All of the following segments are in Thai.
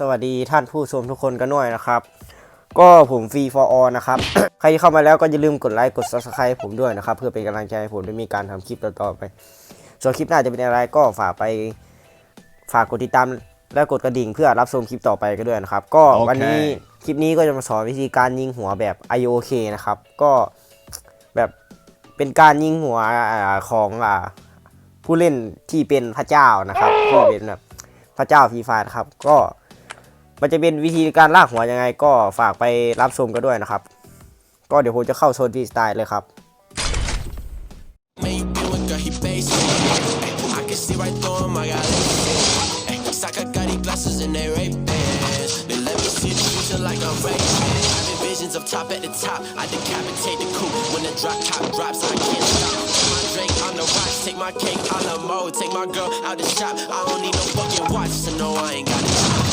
สวัสดีท่านผู้ชมทุกคนกันด้วยนะครับ ก็ผมฟรี for all นะครับ ใครที่เข้ามาแล้วก็อย่าลืมกดไลค์กด subscribe ผมด้วยนะครับ เพื่อเป็นกำลังใจให้ผมได้มีการทำคลิปต่อๆไป ส่วนคลิปหน้าจะเป็นอะไรก็ฝากไปฝากกดติดตามและกดกระดิ่งเพื่อรับชมคลิปต่อไปกันด้วยนะครับ ก็โอเควันนี้คลิปนี้ก็จะมาสอนวิธีการยิงหัวแบบ IOK นะครับ ก็แบบเป็นการยิงหัวอาของอ่าผู้เล่นที่เป็นพระเจ้านะครับที่เป็นแบบพระเจ้าฟรีไฟนะครับก็ มันจะเป็นวิธีการลากหัวยังไงก็ฝากไปรับชมกันด้วยนะครับ ก็เดี๋ยวผมจะเข้าโซนฟรีสไตล์เลยครับ Man, you doing good, he basic. Ay, I can see right through him, I got it. Saka got these glasses and they rape bands. They let me see the future like I'm raping. Having visions of top at the top. I decapitate the coupe when the drop top drops. I can't stop. Take my drink on the rocks, take my cake on the mode, take my girl out the shop. I don't need no fucking watch, so no, I ain't got it.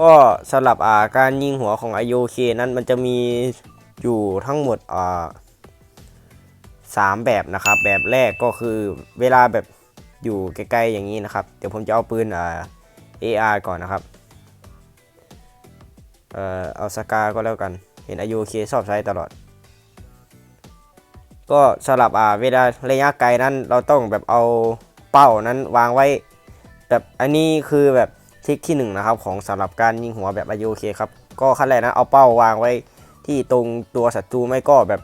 ก็สำหรับอ่าการยิงหัวของ IOK นั้นมันจะมีอยู่ทั้งหมดอ่าสามแบบนะครับ แบบแรกก็คือเวลาแบบอยู่ใกล้ๆอย่างนี้นะครับ เดี๋ยวผมจะเอาปืนอ่า AR ก่อนนะครับ เอ่อเอาสกาก็แล้วกัน เห็น IOK ชอบใช้ตลอด ก็สำหรับอ่าเวลาระยะไกลนั้นเราต้องแบบเอาเป้านั้นวางไว้ แบบอันนี้คือแบบ ทริคที่หนึ่งนะครับของสำหรับการยิงหัวแบบ IOK ครับก็ขั้นแรกนะเอาเป้าวางไว้ที่ตรงตัวศัตรูไม่ก็แบบ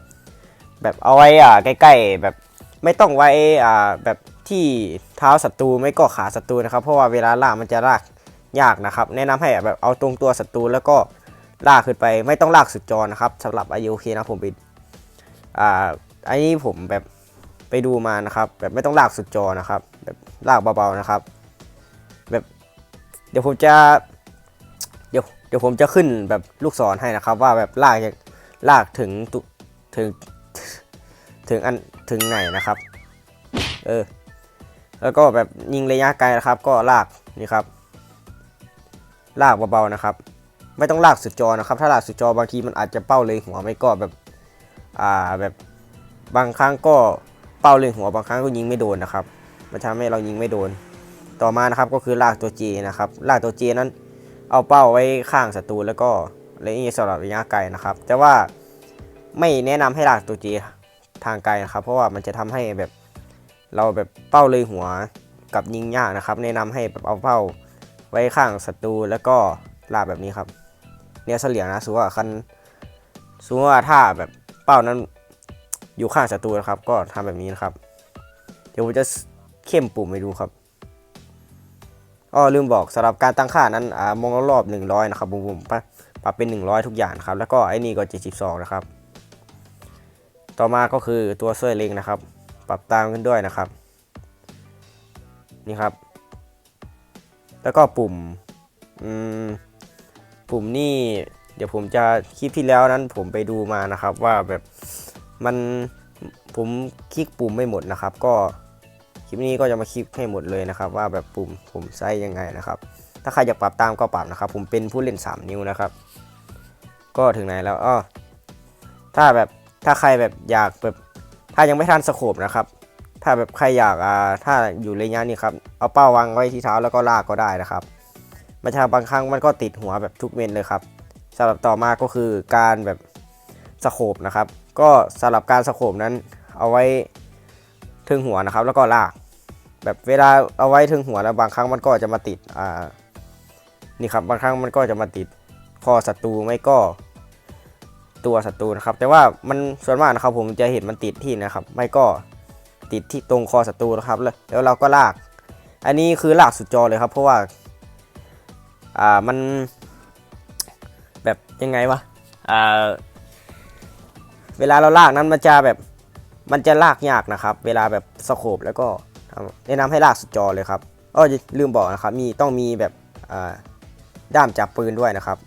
แบบเอาไว้อ่าใกล้ๆแบบไม่ต้องไว้อ่าแบบที่เท้าศัตรูไม่ก็ขาศัตรูนะครับ เพราะว่าเวลาลากมันจะลากยากนะครับ แนะนำให้แบบเอาตรงตัวศัตรูแล้วก็ลากขึ้นไปไม่ต้องลากสุดจอนะครับสำหรับ IOK นะผมไปอ่าอันนี้ผมแบบไปดูมานะครับ แบบไม่ต้องลากสุดจอนะครับ แบบลากเบาๆนะครับ ดี๋ยวผมจะ เดี๋ยวเดี๋ยวผมจะขึ้นแบบลูกศรให้นะครับ ว่าแบบลากจะลากถึงตุถึงถึงอันถึงไหนนะครับ เออ แล้วก็แบบยิงระยะไกลนะครับ ก็ลากนี่ครับ ลากเบาๆนะครับ ไม่ต้องลากสุดจอนะครับ ถ้าลากสุดจอบางทีมันอาจจะเป้าเลยหัวไม่ก็แบบ อ่าแบบบางครั้งก็เป้าเลยหัวบางครั้งก็ยิงไม่โดนนะครับมันทำให้เรายิงไม่โดน ต่อมานะครับก็คือลากตัว J นะครับลากตัว J นั้นเอาเป้าไว้ข้างศัตรูแล้วก็และนี่สำหรับระยะไกลนะครับ แต่ว่าไม่แนะนำให้ลากตัว J ทางไกลนะครับ เพราะว่ามันจะทำให้แบบเราแบบเป้าเลยหัวกับยิงยากนะครับ แนะนำให้แบบเอาเป้าไว้ข้างศัตรูแล้วก็ลากแบบนี้ครับเนี่ยเฉลี่ยนะสมมติว่าคันสมมติว่าถ้าแบบเป้านั้นอยู่ข้างศัตรูนะครับ ก็ทำแบบนี้นะครับ เดี๋ยวผมจะเข้มปุ่มให้ดูครับ อ๋อลืมบอกสำหรับการตั้งค่านั้นอ่ามองรอบๆ100 นะครับผมผมปรับปรับเป็น 100 ทุกอย่างครับ แล้วก็ไอ้นี่ก็ 72 นะครับ ต่อมาก็คือตัวเสื้อเล็งนะครับ ปรับตามขึ้นด้วยนะครับ นี่ครับ แล้วก็ปุ่มอืมปุ่มนี่เดี๋ยวผมจะคลิปที่แล้วนั้นผมไปดูมานะครับว่าแบบมันผมคลิกปุ่มไม่หมดนะครับ ก็ คลิปนี้ก็จะมาคลิปให้หมดเลยนะครับ ว่าแบบปุ่มผมใช้ยังไงนะครับ ถ้าใครอยากปรับตามก็ปรับนะครับ ผมเป็นผู้เล่น 3 นิ้วนะครับ ก็ถึงไหนแล้วอ้อถ้าแบบถ้าใครแบบอยากแบบถ้ายังไม่ทันสโคบนะครับ ถ้าแบบใครอยากอ่าถ้าอยู่ระยะนี้ครับเอาเป้าวางไว้ที่เท้าแล้วก็ลากก็ได้นะครับมันจะบางครั้งมันก็ติดหัวแบบทุกเมนเลยครับสำหรับต่อมาก็คือการแบบสโคบนะครับ ก็สำหรับการสโคบนั้นเอาไว้ ถึงหัวนะครับ แล้วก็ลาก แบบเวลาเอาไว้ถึงหัวแล้วบางครั้งมันก็จะมาติดอ่านี่ครับบางครั้งมันก็จะมาติดคอศัตรูไม่ก็ตัวศัตรูนะครับ แต่ว่ามันส่วนมากนะครับ ผมจะเห็นมันติดที่นะครับ ไม่ก็ติดที่ตรงคอศัตรูนะครับแล้วแล้วเราก็ลาก อันนี้คือลากสุดจอเลยครับ เพราะว่าอ่ามันแบบยังไงวะอ่าเวลาเราลากนั้นมันจะแบบ มันจะลากยากนะครับ เวลาแบบสโคบแล้วก็แนะนำให้ลากสุดจอเลยครับอ้อลืมบอกนะครับ มีต้องมีแบบด้ามจับปืนด้วยนะครับ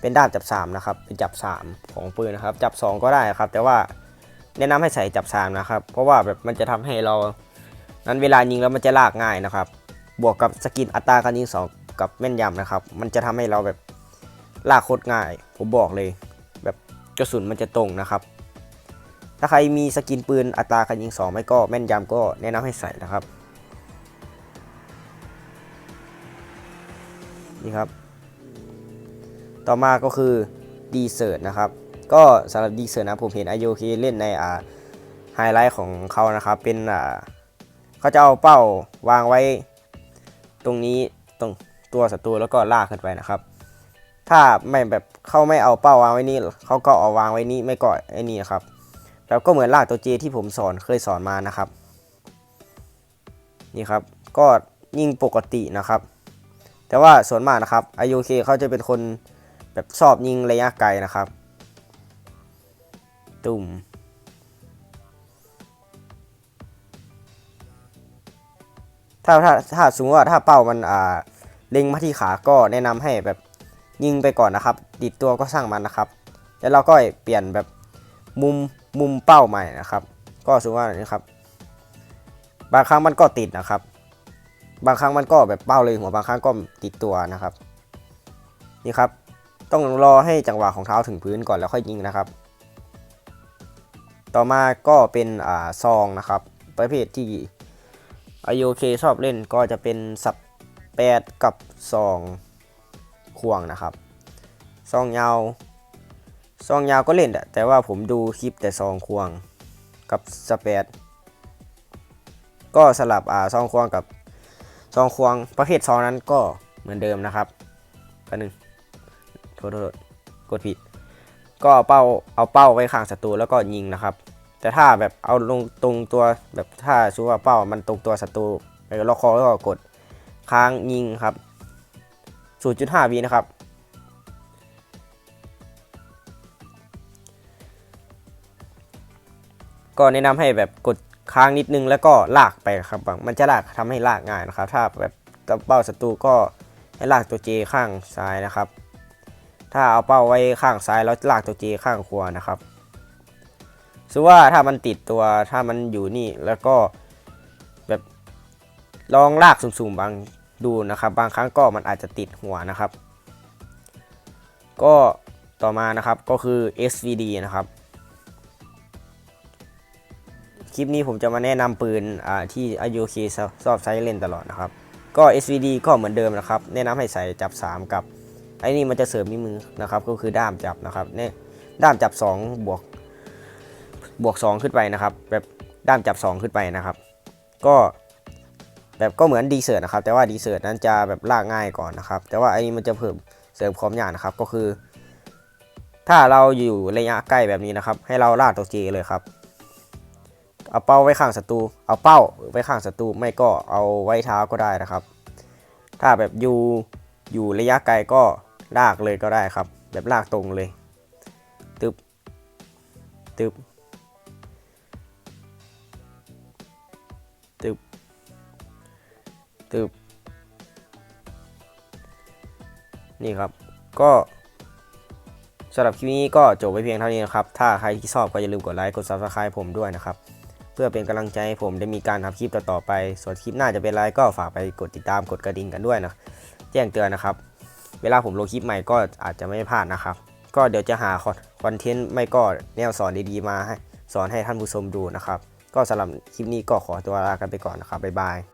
เป็นด้ามจับ3นะครับ เป็นจับ 3 ของปืนนะครับ จับ 2 ก็ได้ครับ แต่ว่าแนะนำให้ใส่จับ3นะครับ เพราะว่าแบบมันจะทำให้เรา นั้นเวลายิงแล้วมันจะลากง่ายนะครับ บวกกับสกินอัตราการยิง2กับแม่นยำนะครับ มันจะทำให้เราแบบลากโคตรง่าย ผมบอกเลย แบบกระสุนมันจะตรงนะครับ ถ้าใครมีสกินปืนอัตราการยิง2ไม่ก็แม่นยำก็แนะนำให้ใส่นะครับ นี่ครับ ต่อมาก็คือดีเซอร์ตนะครับ ก็สำหรับดีเซอร์นะผมเห็นไอโยเคเล่นในอ่าไฮไลท์ของเขานะครับ เป็นอ่าเขาจะเอาเป้าวางไว้ตรงนี้ตรงตัวศัตรูแล้วก็ลากขึ้นไปนะครับ ถ้าไม่แบบเขาไม่เอาเป้าวางไว้นี่เขาก็เอาวางไว้นี่ไม่ก็ไอ้นี่นะครับ แล้วก็เหมือนลากตัวเจที่ผมสอนเคยสอนมานะครับ นี่ครับ ก็ยิงปกตินะครับ แต่ว่าส่วนมากนะครับ IOK เขาจะเป็นคนแบบชอบยิงระยะไกลนะครับ ตุ่มถ้าถ้าถ้าสมมติว่าถ้าเป้ามันอ่าเล็งมาที่ขาก็แนะนำให้แบบยิงไปก่อนนะครับ ติดตัวก็สร้างมันนะครับ แล้วเราก็เปลี่ยนแบบมุม มุมเป้าใหม่นะครับ ก็สมมติว่านี่ครับ บางครั้งมันก็ติดนะครับ บางครั้งมันก็แบบเป้าเลยหัวบางครั้งก็ติดตัวนะครับ นี่ครับ ต้องรอให้จังหวะของเท้าถึงพื้นก่อนแล้วค่อยยิงนะครับ ต่อมาก็เป็นอ่าซองนะครับ ประเภทที่ IOK ชอบเล่นก็จะเป็นสับแปดกับซองควงนะครับซองยาว ซองยาวก็เล่นแหละแต่ว่าผมดูคลิปแต่ซองควงกับสเปดก็สลับอ่าซองควงกับซองควงประเภทซองนั้นก็เหมือนเดิมนะครับกันหนึ่งโทษโทษกดผิด ก็เอาเป้าเอาเป้าไว้ข้างศัตรูแล้วก็ยิงนะครับ แต่ถ้าแบบเอาลงตรงตัวแบบถ้าชูว่าเป้ามันตรงตัวศัตรูไปล็อกคอแล้วก็กดค้างยิงครับ 0.5วินะครับ ก็แนะนำให้แบบกดค้างนิดนึงแล้วก็ลากไปครับมันจะลากทำให้ลากง่ายนะครับ ถ้าแบบเป้าศัตรูก็ให้ลากตัวเจข้างซ้ายนะครับ ถ้าเอาเป้าไว้ข้างซ้ายแล้วลากตัวเจข้างขวานะครับสมมุติว่าถ้ามันติดตัวถ้ามันอยู่นี่แล้วก็แบบลองลากสูงๆบางดูนะครับ บางครั้งก็มันอาจจะติดหัวนะครับ ก็ต่อมานะครับก็คือ SVD นะครับ คลิปนี้ผมจะมาแนะนำปืนอ่าที่ IUK ชอบใช้เล่นตลอดนะครับ ก็ SVD ก็เหมือนเดิมนะครับ แนะนำให้ใส่จับ 3 กับ ไอ้นี่มันจะเสริมนิ้วมือนะครับ ก็คือด้ามจับนะครับเนี่ยด้ามจับ 2 บวกบวก 2 ขึ้นไปนะครับ แบบด้ามจับ 2 ขึ้นไปนะครับ ก็แบบก็เหมือนดีเซิร์นะครับ แต่ว่าดีเซิร์นั้นจะแบบลากง่ายก่อนนะครับ แต่ว่าไอ้นี้มันจะเพิ่มเสริมความยากนะครับ ก็คือ ถ้าเราอยู่ระยะใกล้แบบนี้นะครับ ให้เราลากตัวเจเลยครับ เอาเป้าไว้ข้างศัตรู เอาเป้าไว้ข้างศัตรูไม่ก็เอาไว้เท้าก็ได้นะครับ ถ้าแบบอยู่อยู่ระยะไกลก็ลากเลยก็ได้ครับ แบบลากตรงเลย ตึบ ตึบ ตึบ ตึบ นี่ครับ ก็สำหรับคลิปนี้ก็จบไปเพียงเท่านี้นะครับ ถ้าใครที่ชอบก็อย่าลืมกดไลค์ กด subscribe ผมด้วยนะครับ เพื่อเป็นกำลังใจให้ผมได้มีการทำคลิปต่อๆไป ส่วนคลิปหน้าจะเป็นอะไรก็ฝากไปกดติดตามกดกระดิ่งกันด้วยนะ แจ้งเตือนนะครับ เวลาผมลงคลิปใหม่ก็อาจจะไม่พลาดนะครับ ก็เดี๋ยวจะหาคอนเทนต์ไม่ก็แนวสอนดีๆมาให้สอนให้ท่านผู้ชมดูนะครับ ก็สำหรับคลิปนี้ก็ขอตัวลากันไปก่อนนะครับบ๊ายบาย